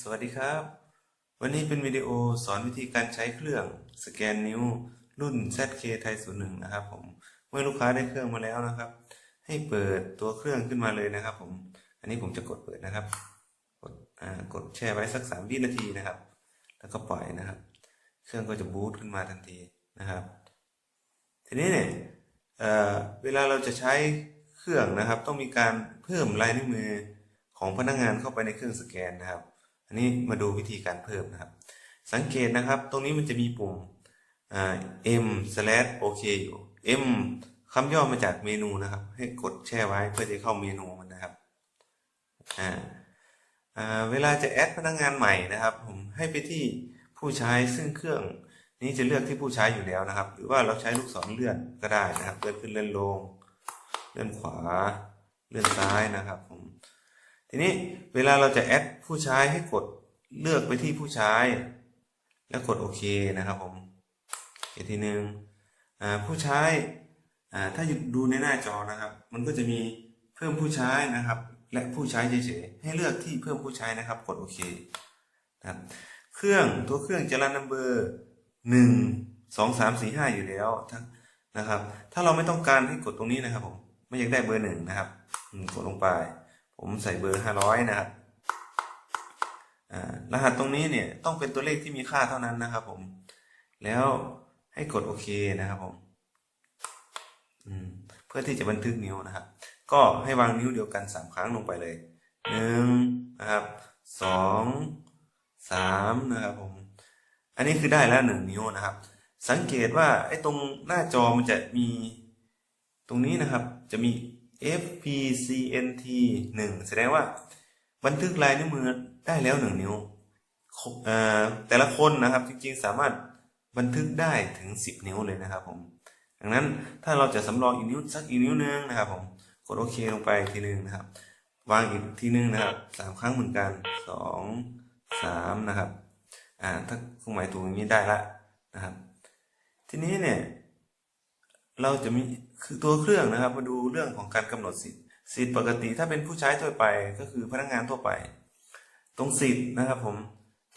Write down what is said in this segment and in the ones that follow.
สวัสดีครับ วันนี้เป็นวิดีโอสอนวิธีการใช้เครื่องสแกนนิ้วรุ่น ZK ไทย01นะครับผม เมื่อลูกค้าได้เครื่องมาแล้วนะครับ ให้เปิดตัวเครื่องขึ้นมาเลยนะครับ ผม อันนี้ผมจะกดเปิดนะครับ กดกดแช่ไว้สักสามวินาทีนะครับ แล้วก็ปล่อยนะครับ เครื่องก็จะบูตขึ้นมาทันทีนะครับ ทีนี้เนี่ยเเวลาเราจะใช้เครื่องนะครับ ต้องมีการเพิ่มลายนิ้วมือ ของพนักงานเข้าไปในเครื่องสแกนนะครับ อันนี้มาดูวิธีการเพิ่มนะครับ สังเกตนะครับ ตรงนี้มันจะมีปุ่ม m slash ok อยู่ m คำย่อมาจากเมนูนะครับ ให้กดแช่ไว้เพื่อจะเข้าเมนูมันนะครับอ่าเวลาจะแอดพนักงานใหม่นะครับ ผมให้ไปที่ผู้ใช้ซึ่งเครื่องนี้จะเลือกที่ผู้ใช้อยู่แล้วนะครับ หรือว่าเราใช้ลูกศรเลื่อนก็ได้นะครับเลื่อนขึ้นเลื่อนลง เลื่อนขวาเลื่อนซ้ายนะครับผม ทีนี้เวลาเราจะแอดผู้ใช้ให้กดเลือกไปที่ผู้ใช้ แล้วกดโอเคนะครับผมอีกทีหนึ่งอ่าผู้ใช้ถ้าดูในหน้าจอนะครับ มันก็จะมีเพิ่มผู้ใช้นะครับ และผู้ใช้เฉยๆให้เลือกที่เพิ่มผู้ใช้นะครับ กดโอเคนะครับเครื่องตัวเครื่องจะรันนัมเบอร์หนึ่งสองสามสี่ห้าอยู่แล้วทั้งนะครับ ถ้าเราไม่ต้องการให้กดตรงนี้นะครับผมไม่อยากได้เบอร์หนึ่งนะครับกดลงไป ผมใส่เบอร์ห้าร้อยนะครับอ่ารหัสตรงนี้เนี่ยต้องเป็นตัวเลขที่มีค่าเท่านั้นนะครับผม แล้วให้กดโอเคนะครับผมอืมเพื่อที่จะบันทึกนิ้วนะครับ ก็ให้วางนิ้วเดียวกันสามครั้งลงไปเลยหนึ่งนะครับสองสามนะครับผม อันนี้คือได้แล้วหนึ่งนิ้วนะครับ สังเกตว่าไอ้ตรงหน้าจอมันจะมีตรงนี้นะครับ จะมี FPCNT หนึ่งแสดงว่า บันทึกลายนิ้วมือได้แล้วหนึ่งนิ้วเอ่อแต่ละคนนะครับจริงๆ สามารถบันทึกได้ถึงสิบนิ้วเลยนะครับผม ดังนั้นถ้าเราจะสำรองอีกนิ้วสักอีกนิ้วนึงนะครับผมกดโอเคลงไปทีนึงนะครับ วางอีกทีนึงนะครับสามครั้งเหมือนกันสองสามนะครับ อ่าถ้าเครื่องหมายถูกอย่างนี้ได้ละนะครับ ทีนี้เนี่ย เราจะมีคือตัวเครื่องนะครับ มาดูเรื่องของการกำหนดสิทธิ์สิทธิ์ปกติถ้าเป็นผู้ใช้ทั่วไปก็คือพนักงานทั่วไป ตรงสิทธิ์นะครับ ผม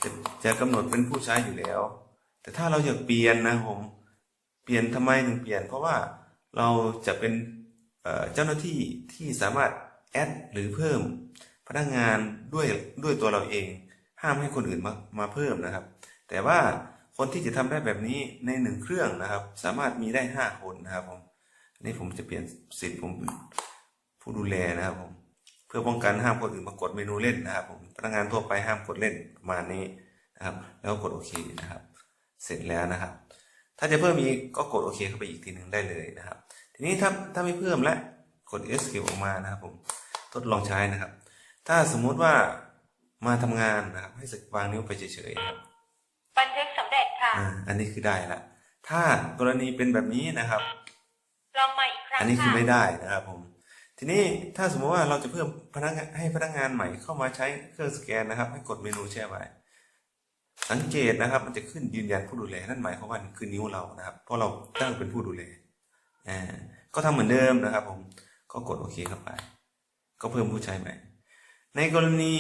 จะจะกำหนดเป็นผู้ใช้อยู่แล้ว แต่ถ้าเราอยากเปลี่ยนนะผมเปลี่ยนทำไมถึงเปลี่ยน เพราะว่าเราจะเป็นเอ่อเจ้าหน้าที่ที่สามารถแอดหรือเพิ่ม พนักงานด้วยด้วยตัวเราเอง ห้ามให้คนอื่นมามาเพิ่มนะครับ แต่ว่า คนที่จะทำได้แบบนี้ในหนึ่งเครื่องนะครับ สามารถมีได้ห้าคนนะครับผมนนี้ผมจะเปลี่ยนสิทธิ์ผมผู้ดูแลนะครับผมเพื่อป้องกันห้ามคนอื่นมากดเมนูเล่นนะครับผมพนักงานทั่วไปห้ามกดเล่นประมาณนี้นะครับ แล้วกดโอเคนะครับ เสร็จแล้วนะครับ ถ้าจะเพิ่มอีกก็กดโอเคเข้าไปอีกทีหนึ่งได้เลยนะครับ ทีนี้ถ้าถ้าไม่เพิ่มและกด escape ออกมานะครับผมทดลองใช้นะครับ ถ้าสมมุติว่ามาทำงานนะครับให้สักวางนิ้วไปเฉยๆนะครับ บันทึกสำเร็จค่ะ อ่าอันนี้คือได้ละถ้ากรณีเป็นแบบนี้นะครับลองมาอีกครั้งอันนี้คือค่ะไม่ได้นะครับผม ทีนี้ถ้าสมมติว่าเราจะเพิ่มพนักงานให้พนักงานใหม่เข้ามาใช้เครื่องสแกนนะครับ ให้กดเมนูแช่ไว้สังเกตนะครับ มันจะขึ้นยืนยันผู้ดูแลนั่นหมายความว่านี่คือนิ้วเรานะครับ เพราะเราตั้งเป็นผู้ดูแลอ่าก็ทำเหมือนเดิมนะครับ ผมก็กดโอเคเข้าไป ก็เพิ่มผู้ใช้ใหม่ในกรณี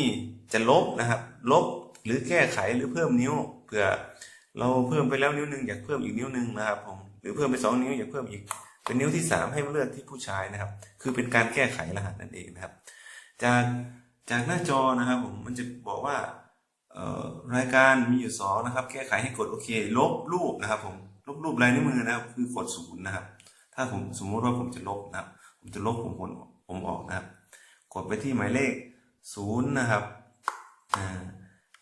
จะลบนะครับ ลบหรือแก้ไขหรือเพิ่มนิ้วเผื่อ เราเพิ่มไปแล้วนิ้วหนึ่งอยากเพิ่มอีกนิ้วหนึ่งนะครับผมหรือเพิ่มไปสองนิ้วอยากเพิ่มอีก เป็นนิ้วที่สามให้เลือกที่ผู้ใช้นะครับ คือเป็นการแก้ไขรหัสนั่นเองนะครับ จากจากหน้าจอนะครับผมมันจะบอกว่ารายการมีอยู่สองนะครับ แก้ไขให้กดโอเค ลบรูปนะครับ ผมลบรูปลายนิ้วมือนะครับ คือกดศูนย์นะครับ ถ้าผมสมมุติว่าผมจะลบนะครับ ผมจะลบผมผมผมออกนะครับ กดไปที่หมายเลขศูนย์นะครับอ่า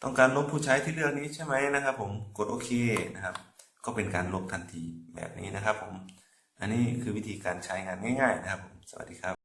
ต้องการลบผู้ใช้ที่เลือกนี้ใช่ไหมนะครับ ผมกดโอเคนะครับ ก็เป็นการลบทันทีแบบนี้นะครับ ผม อันนี้คือวิธีการใช้งานง่าย ๆ นะครับผมสวัสดีครับ